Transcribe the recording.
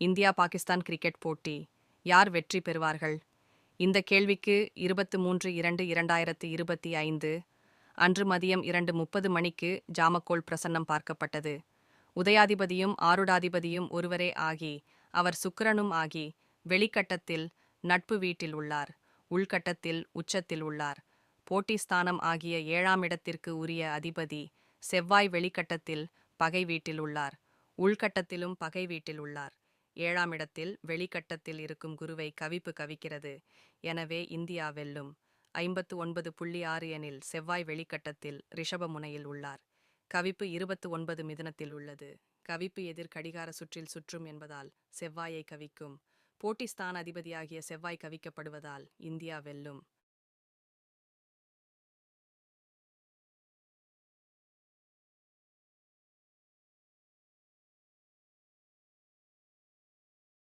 India Pakistan cricket போட்டி. யார் வெற்றி பெறுவார்கள்? இந்த கேள்விக்கு இருபத்து மூன்று இரண்டு இரண்டாயிரத்து இருபத்தி ஐந்து அன்று மதியம் இரண்டு முப்பது மணிக்கு ஜாமக்கோல் பிரசன்னம் பார்க்கப்பட்டது. உதயாதிபதியும் ஆருடாதிபதியும் ஒருவரே ஆகி அவர் சுக்கிரனும் ஆகி வெளிக்கட்டத்தில் நட்பு வீட்டில் உள்ளார் உள்கட்டத்தில் உச்சத்தில் உள்ளார். போட்டி ஸ்தானம் ஆகிய ஏழாம் இடத்திற்கு உரிய அதிபதி செவ்வாய் வெளிக்கட்டத்தில் பகை வீட்டில் உள்ளார் உள்கட்டத்திலும் பகை வீட்டில் உள்ளார். ஏழாம் இடத்தில் வெளிக்கட்டத்தில் இருக்கும் குருவை கவிப்பு கவிக்கிறது. எனவே இந்தியா வெல்லும். ஐம்பத்து ஒன்பது புள்ளி ஆறு எனில் செவ்வாய் வெளிக்கட்டத்தில் ரிஷப முனையில் உள்ளார். கவிப்பு இருபத்து ஒன்பது மிதனத்தில் உள்ளது. கவிப்பு எதிர் கடிகார சுற்றில் சுற்றும் என்பதால் செவ்வாயை கவிக்கும். போட்டிஸ்தான் அதிபதியாகிய செவ்வாய் கவிக்கப்படுவதால் இந்தியா வெல்லும்.